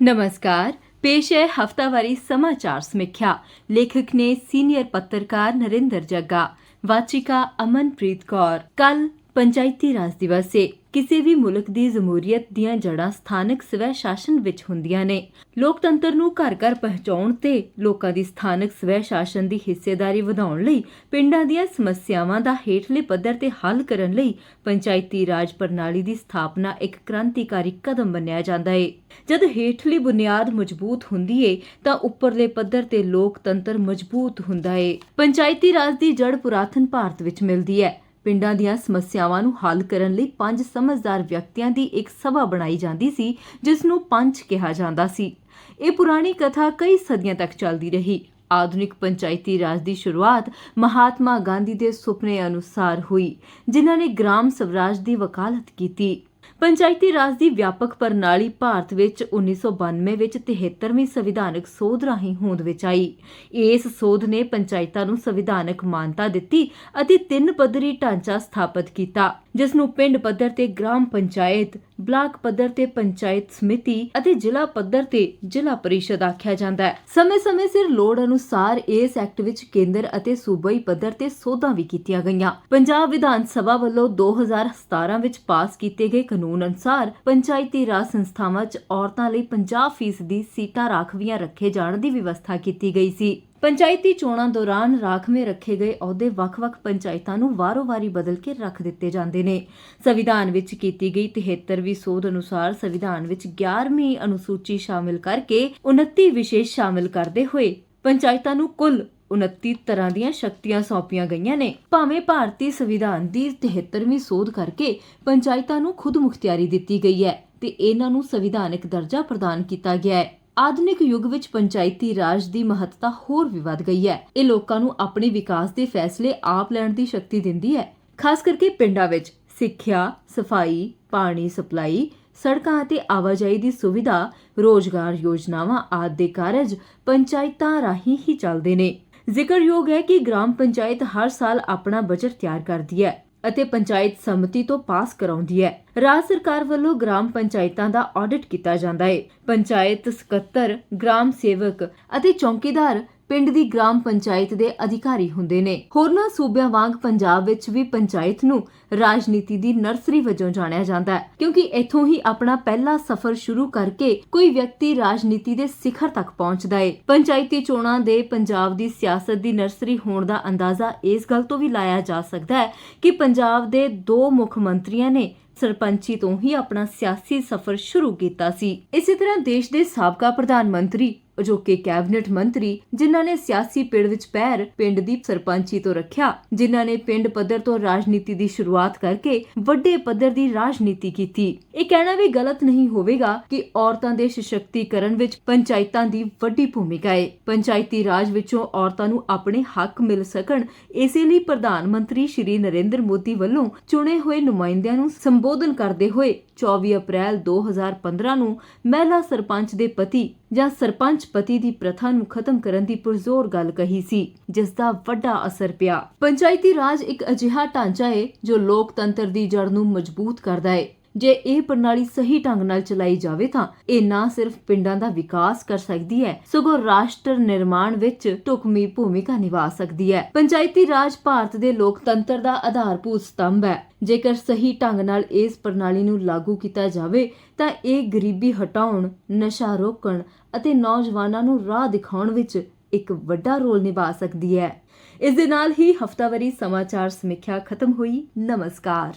ਨਮਸਕਾਰ ਪੇਸ਼ ਹੈ ਹਫਤਾਵਾਰੀ ਸਮਾਚਾਰ ਸਮੀਖਿਆ ਲੇਖਕ ਨੇ ਸੀਨੀਅਰ ਪੱਤਰਕਾਰ ਨਰਿੰਦਰ ਜੱਗਾ ਵਾਚਿਕਾ ਅਮਨਪ੍ਰੀਤ ਕੌਰ ਕੱਲ ਪੰਚਾਇਤੀ ਰਾਜ ਦਿਵਸ ਹੈ ਕਿਸੇ ਵੀ ਮੁਲਕ ਦੀ ਜਮਹੂਰੀਅਤ ਦੀਆਂ ਜੜਾਂ ਸਥਾਨਕ ਸਵੈ ਸ਼ਾਸਨ ਵਿੱਚ ਹੁੰਦੀਆਂ ਨੇ। ਲੋਕਤੰਤਰ ਨੂੰ ਘਰ ਘਰ ਪਹੁੰਚਾਉਣ ਤੇ ਲੋਕਾਂ ਦੀ ਸਥਾਨਕ ਸਵੈ ਸ਼ਾਸਨ ਦੀ ਹਿੱਸੇਦਾਰੀ ਵਧਾਉਣ ਲਈ ਪਿੰਡਾਂ ਦੀਆਂ ਸਮੱਸਿਆਵਾਂ ਦਾ ਹੇਠਲੇ ਪੱਧਰ ਤੇ ਹੱਲ ਕਰਨ ਲਈ ਪੰਚਾਇਤੀ ਰਾਜ ਪ੍ਰਣਾਲੀ ਦੀ ਸਥਾਪਨਾ ਇੱਕ ਕ੍ਰਾਂਤੀਕਾਰੀ ਕਦਮ ਮੰਨਿਆ ਜਾਂਦਾ ਹੈ ਜਦ ਹੇਠਲੀ ਬੁਨਿਆਦ ਮਜ਼ਬੂਤ ਹੁੰਦੀ ਏ, ਤਾਂ ਉੱਪਰਲੇ ਪੱਧਰ ਤੇ ਲੋਕਤੰਤਰ ਮਜ਼ਬੂਤ ਹੁੰਦਾ ਏ। ਪੰਚਾਇਤੀ ਰਾਜ ਦੀ ਜੜ ਪੁਰਾਤਨ ਭਾਰਤ ਵਿੱਚ ਮਿਲਦੀ ਹੈ। ਪਿੰਡਾਂ ਦੀਆਂ ਸਮੱਸਿਆਵਾਂ ਨੂੰ ਹੱਲ ਕਰਨ ਲਈ ਪੰਜ ਸਮਝਦਾਰ ਵਿਅਕਤੀਆਂ ਦੀ ਇੱਕ ਸਭਾ ਬਣਾਈ ਜਾਂਦੀ ਸੀ ਜਿਸ ਨੂੰ ਪੰਚ ਕਿਹਾ ਜਾਂਦਾ ਸੀ। ਇਹ ਪੁਰਾਣੀ ਕਥਾ ਕਈ ਸਦੀਆਂ ਤੱਕ ਚੱਲਦੀ ਰਹੀ। ਆਧੁਨਿਕ ਪੰਚਾਇਤੀ ਰਾਜ ਦੀ ਸ਼ੁਰੂਆਤ ਮਹਾਤਮਾ ਗਾਂਧੀ ਦੇ ਸੁਪਨੇ ਅਨੁਸਾਰ ਹੋਈ, ਜਿਨ੍ਹਾਂ ਨੇ ਗ੍ਰਾਮ ਸਵਰਾਜ ਦੀ ਵਕਾਲਤ ਕੀਤੀ। ਪੰਚਾਇਤੀ ਰਾਜ ਦੀ ਵਿਆਪਕ ਪ੍ਰਣਾਲੀ ਭਾਰਤ ਵਿੱਚ 1992 ਵਿੱਚ 73ਵੀਂ ਸੰਵਿਧਾਨਕ ਸੋਧ ਰਾਹੀਂ ਹੋਂਦ ਵਿੱਚ ਆਈ। ਇਸ ਸੋਧ ਨੇ ਪੰਚਾਇਤਾਂ ਨੂੰ ਸੰਵਿਧਾਨਕ ਮਾਨਤਾ ਦਿੱਤੀ ਅਤੇ ਤਿੰਨ ਪੱਧਰੀ ਢਾਂਚਾ ਸਥਾਪਿਤ ਕੀਤਾ। ਜਿਸ ਨੂੰ ਪਿੰਡ ਪੱਧਰ ਤੇ ਗ੍ਰਾਮ ਪੰਚਾਇਤ, ਬਲਾਕ ਪੱਧਰ ਤੇ ਪੰਚਾਇਤ ਸਮਿਤੀ ਅਤੇ ਜ਼ਿਲ੍ਹਾ ਪੱਧਰ ਤੇ ਜ਼ਿਲ੍ਹਾ ਪਰਿਸ਼ਦ ਆਖਿਆ ਜਾਂਦਾ ਹੈ। ਸਮੇਂ-ਸਮੇਂ ਸਿਰ ਲੋੜ ਅਨੁਸਾਰ ਇਸ ਐਕਟ ਵਿੱਚ ਕੇਂਦਰ ਅਤੇ ਸੂਬਾਈ ਪੱਧਰ ਤੇ ਸੋਧਾਂ ਵੀ ਕੀਤੀਆਂ ਗਈਆਂ। ਪੰਜਾਬ ਵਿਧਾਨ ਸਭਾ ਵੱਲੋਂ 2017 ਵਿੱਚ ਪਾਸ ਕੀਤੇ ਗਏ ਕਾਨੂੰਨ ਅਨੁਸਾਰ ਪੰਚਾਇਤੀ ਰਾਜ ਸੰਸਥਾਵਾਂ 'ਚ ਔਰਤਾਂ ਲਈ 50% ਦੀ ਸੀਟਾਂ ਰਾਖਵੀਆਂ ਰੱਖੇ ਜਾਣ ਦੀ ਵਿਵਸਥਾ ਕੀਤੀ ਗਈ ਸੀ। ਪੰਚਾਇਤੀ ਚੋਣਾਂ ਦੌਰਾਨ ਰਾਖਵੇਂ ਰੱਖੇ ਗਏ ਅਹੁਦੇ ਵੱਖ-ਵੱਖ ਪੰਚਾਇਤਾਂ ਨੂੰ ਵਾਰੋ-ਵਾਰੀ ਬਦਲ ਕੇ ਰੱਖ ਦਿੱਤੇ ਜਾਂਦੇ ਨੇ। ਸੰਵਿਧਾਨ ਵਿੱਚ ਕੀਤੀ ਗਈ 73ਵੀਂ ਸੋਧ ਅਨੁਸਾਰ ਸੰਵਿਧਾਨ ਵਿੱਚ 11ਵੀਂ ਅਨੁਸੂਚੀ ਸ਼ਾਮਿਲ ਕਰਕੇ 29 ਵਿਸ਼ੇਸ਼ ਸ਼ਾਮਿਲ ਕਰਦੇ ਹੋਏ ਪੰਚਾਇਤਾਂ ਨੂੰ ਕੁੱਲ 29 ਤਰ੍ਹਾਂ ਦੀਆਂ ਸ਼ਕਤੀਆਂ ਸੌਂਪੀਆਂ ਗਈਆਂ ਨੇ। ਭਾਵੇਂ ਭਾਰਤੀ ਸੰਵਿਧਾਨ ਦੀ 73ਵੀਂ ਸੋਧ ਕਰਕੇ ਪੰਚਾਇਤਾਂ ਨੂੰ ਖੁਦ ਮੁਖਤਿਆਰੀ ਦਿੱਤੀ ਗਈ ਹੈ ਤੇ ਇਹਨਾਂ ਨੂੰ ਸੰਵਿਧਾਨਕ ਦਰਜਾ ਪ੍ਰਦਾਨ ਕੀਤਾ ਗਿਆ ਹੈ। ਆਧੁਨਿਕ ਯੁੱਗ ਵਿੱਚ ਪੰਚਾਇਤੀ ਰਾਜ ਦੀ ਮਹੱਤਤਾ ਹੋਰ ਵੀ ਵੱਧ ਗਈ ਹੈ। ਇਹ ਲੋਕਾਂ ਨੂੰ ਆਪਣੇ ਵਿਕਾਸ ਦੇ ਫੈਸਲੇ ਆਪ ਲੈਣ ਦੀ ਸ਼ਕਤੀ ਦਿੰਦੀ ਹੈ। ਖਾਸ ਕਰਕੇ ਪਿੰਡਾਂ ਵਿੱਚ ਸਿੱਖਿਆ, ਸਫ਼ਾਈ, ਪਾਣੀ ਸਪਲਾਈ, ਸੜਕਾਂ ਅਤੇ ਆਵਾਜਾਈ ਦੀ ਸੁਵਿਧਾ, ਰੋਜ਼ਗਾਰ ਯੋਜਨਾਵਾਂ ਆਦਿ ਦੇ ਕਾਰਜ ਪੰਚਾਇਤਾਂ ਰਾਹੀਂ ਹੀ ਚੱਲਦੇ ਨੇ। ਜ਼ਿਕਰਯੋਗ ਹੈ ਕਿ ਗ੍ਰਾਮ ਪੰਚਾਇਤ ਹਰ ਸਾਲ ਆਪਣਾ ਬਜਟ ਤਿਆਰ ਕਰਦੀ ਹੈ। ਅਤੇ ਪੰਚਾਇਤ ਸਮਿਤੀ ਤੋਂ ਪਾਸ ਕਰਾਉਂਦੀ ਹੈ। ਰਾਜ ਸਰਕਾਰ ਵੱਲੋਂ ਗ੍ਰਾਮ ਪੰਚਾਇਤਾਂ ਦਾ ਆਡਿਟ ਕੀਤਾ ਜਾਂਦਾ ਹੈ। ਪੰਚਾਇਤ ਸਕੱਤਰ, ਗ੍ਰਾਮ ਸੇਵਕ ਅਤੇ ਚੌਕੀਦਾਰ ਪਿੰਡ ਦੀ ਗ੍ਰਾਮ ਪੰਚਾਇਤ ਦੇ ਅਧਿਕਾਰੀ ਹੁੰਦੇ ਨੇ। ਹੋਰਨਾਂ ਸੂਬਿਆਂ ਵਾਂਗ ਪੰਜਾਬ ਵਿੱਚ ਵੀ ਪੰਚਾਇਤ ਨੂੰ ਰਾਜਨੀਤੀ ਦੀ ਨਰਸਰੀ ਵਜੋਂ ਜਾਣਿਆ ਜਾਂਦਾ ਹੈ, ਕਿਉਂਕਿ ਇੱਥੋਂ ਹੀ ਆਪਣਾ ਪਹਿਲਾ ਸਫ਼ਰ ਸ਼ੁਰੂ ਕਰਕੇ ਕੋਈ ਵਿਅਕਤੀ ਰਾਜਨੀਤੀ ਦੇ ਸਿਖਰ ਤੱਕ ਪਹੁੰਚਦਾ ਹੈ ਪੰਚਾਇਤੀ ਚੋਣਾਂ ਦੇ ਪੰਜਾਬ ਦੀ ਸਿਆਸਤ ਦੀ ਨਰਸਰੀ ਹੋਣ ਦਾ ਅੰਦਾਜ਼ਾ ਇਸ ਗੱਲ ਤੋਂ ਵੀ ਲਾਇਆ ਜਾ ਸਕਦਾ ਹੈ ਕਿ ਪੰਜਾਬ ਦੇ ਦੋ ਮੁੱਖ ਮੰਤਰੀਆਂ ਨੇ ਸਰਪੰਚੀ ਤੋਂ ਹੀ ਆਪਣਾ ਸਿਆਸੀ ਸਫ਼ਰ ਸ਼ੁਰੂ ਕੀਤਾ ਸੀ। ਇਸੇ ਤਰ੍ਹਾਂ ਦੇਸ਼ ਦੇ ਸਾਬਕਾ ਪ੍ਰਧਾਨ ਮੰਤਰੀ ਅਜੋਕੇ ਕੈਬਨਿਟ ਮੰਤਰੀ, ਜਿਨ੍ਹਾਂ ਨੇ ਸਿਆਸੀ ਪਿੜ ਵਿੱਚ ਪੈਰ ਪਿੰਡ ਦੀ ਸਰਪੰਚੀ ਤੋਂ ਰੱਖਿਆ, ਜਿਨ੍ਹਾਂ ਨੇ ਪਿੰਡ ਪੱਧਰ ਤੋਂ ਰਾਜਨੀਤੀ ਦੀ ਸ਼ੁਰੂਆਤ ਕਰਕੇ ਵੱਡੇ ਪੱਧਰ ਦੀ ਰਾਜਨੀਤੀ ਕੀਤੀ। ਇਹ ਕਹਿਣਾ ਵੀ ਗਲਤ ਨਹੀਂ ਹੋਵੇਗਾ ਕਿ ਔਰਤਾਂ ਦੇ ਸਸ਼ਕਤੀਕਰਨ ਵਿੱਚ ਪੰਚਾਇਤਾਂ ਦੀ ਵੱਡੀ ਭੂਮਿਕਾ ਹੈ ਪੰਚਾਇਤੀ ਰਾਜ ਵਿੱਚੋਂ ਔਰਤਾਂ ਨੂੰ ਆਪਣੇ ਹੱਕ ਮਿਲ ਸਕਣ, ਇਸੇ ਲਈ ਪ੍ਰਧਾਨ ਮੰਤਰੀ ਸ਼੍ਰੀ ਨਰਿੰਦਰ ਮੋਦੀ ਵੱਲੋਂ ਚੁਣੇ ਹੋਏ ਨੁਮਾਇੰਦਿਆਂ ਨੂੰ ਸੰਬੋਧਨ ਕਰਦੇ ਹੋਏ 24 ਅਪ੍ਰੈਲ 2015 ਨੂੰ ਮਹਿਲਾ ਸਰਪੰਚ ਦੇ ਪਤੀ ਜਾਂ ਸਰਪੰਚ ਪਤੀ ਦੀ ਪ੍ਰਥਾ ਨੂੰ ਖਤਮ ਕਰਨ ਦੀ ਪੁਰਜ਼ੋਰ ਗੱਲ ਕਹੀ ਸੀ, ਜਿਸ ਦਾ ਵੱਡਾ ਅਸਰ ਪਿਆ। ਪੰਚਾਇਤੀ ਰਾਜ ਇੱਕ ਅਜਿਹਾ ਢਾਂਚਾ ਹੈ ਜੋ ਲੋਕਤੰਤਰ ਦੀ ਜੜ ਨੂੰ ਮਜ਼ਬੂਤ ਕਰਦਾ ਹੈ ਜੇ ਇਹ ਪ੍ਰਣਾਲੀ ਸਹੀ ਢੰਗ ਨਾਲ ਚਲਾਈ ਜਾਵੇ ਤਾਂ ਇਹ ਨਾ ਸਿਰਫ ਪਿੰਡਾਂ ਦਾ ਵਿਕਾਸ ਕਰ ਸਕਦੀ ਹੈ, ਸਗੋਂ ਰਾਸ਼ਟਰ ਨਿਰਮਾਣ ਵਿੱਚ ਢੁਕਵੀਂ ਭੂਮਿਕਾ ਨਿਭਾ ਸਕਦੀ ਹੈ। ਪੰਚਾਇਤੀ ਰਾਜ ਭਾਰਤ ਦੇ ਲੋਕਤੰਤਰ ਦਾ ਆਧਾਰਭੂਤ ਸਤੰਭ ਹੈ। ਜੇਕਰ ਸਹੀ ਢੰਗ ਨਾਲ ਇਸ ਪ੍ਰਣਾਲੀ ਨੂੰ ਲਾਗੂ ਕੀਤਾ ਜਾਵੇ, ਤਾਂ ਇਹ ਗਰੀਬੀ ਹਟਾਉਣ, ਨਸ਼ਾ ਰੋਕਣ ਅਤੇ ਨੌਜਵਾਨਾਂ ਨੂੰ ਰਾਹ ਦਿਖਾਉਣ ਵਿੱਚ ਇੱਕ ਵੱਡਾ ਰੋਲ ਨਿਭਾ ਸਕਦੀ ਹੈ। ਇਸ ਦੇ ਨਾਲ ਹੀ ਹਫਤਾਵਾਰੀ ਸਮਾਚਾਰ ਸਮੀਖਿਆ ਖਤਮ ਹੋਈ। ਨਮਸਕਾਰ।